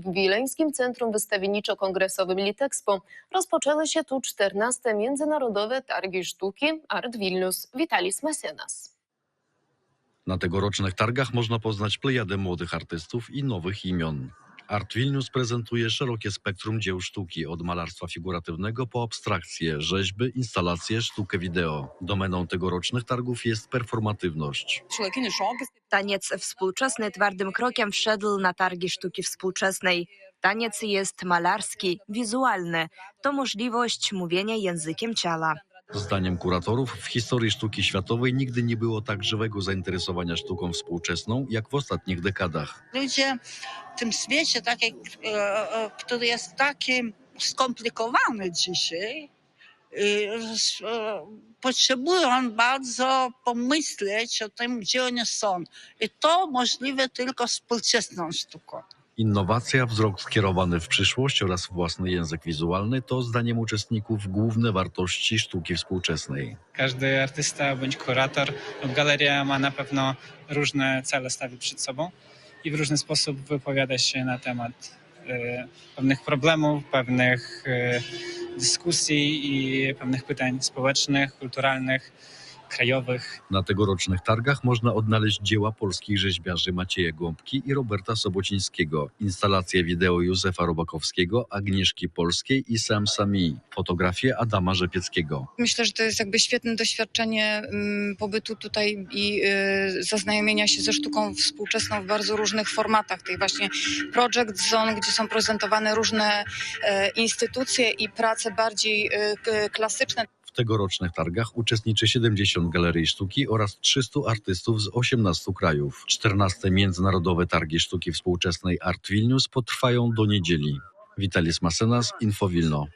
W Wileńskim Centrum Wystawienniczo-Kongresowym Litexpo rozpoczęły się tu 14 Międzynarodowe Targi Sztuki Art Vilnius. Vitalis Mecenas. Na tegorocznych targach można poznać plejadę młodych artystów i nowych imion. Art Vilnius prezentuje szerokie spektrum dzieł sztuki, od malarstwa figuratywnego po abstrakcje, rzeźby, instalacje, sztukę wideo. Domeną tegorocznych targów jest performatywność. Taniec współczesny twardym krokiem wszedł na targi sztuki współczesnej. Taniec jest malarski, wizualny. To możliwość mówienia językiem ciała. Zdaniem kuratorów w historii sztuki światowej nigdy nie było tak żywego zainteresowania sztuką współczesną jak w ostatnich dekadach. ludzie w tym świecie, taki, e, e, który jest taki skomplikowany dzisiaj, e, potrzebują bardzo pomyśleć o tym, gdzie oni są. I to możliwe tylko współczesną sztuką. Innowacja, wzrok skierowany w przyszłość oraz własny język wizualny to zdaniem uczestników główne wartości sztuki współczesnej. Każdy artysta bądź kurator lub galeria ma na pewno różne cele stawi przed sobą i w różny sposób wypowiada się na temat e, pewnych problemów, pewnych e, dyskusji i pewnych pytań społecznych, kulturalnych, krajowych. Na tegorocznych targach można odnaleźć dzieła polskich rzeźbiarzy Macieja Gąbki i Roberta Sobocińskiego, instalacje wideo Józefa Robakowskiego, Agnieszki Polskiej i Sam Sami, fotografie Adama Rzepieckiego. Myślę, że to jest jakby świetne doświadczenie mm, pobytu tutaj i y, zaznajomienia się ze sztuką współczesną w bardzo różnych formatach. Tej właśnie project zone, gdzie są prezentowane różne e, instytucje i prace bardziej k- klasyczne. Tegorocznych targach uczestniczy 70 galerii sztuki oraz 300 artystów z 18 krajów. 14 Międzynarodowe Targi Sztuki Współczesnej Art Vilnius potrwają do niedzieli. Vitalis Masenas, Info Wilno.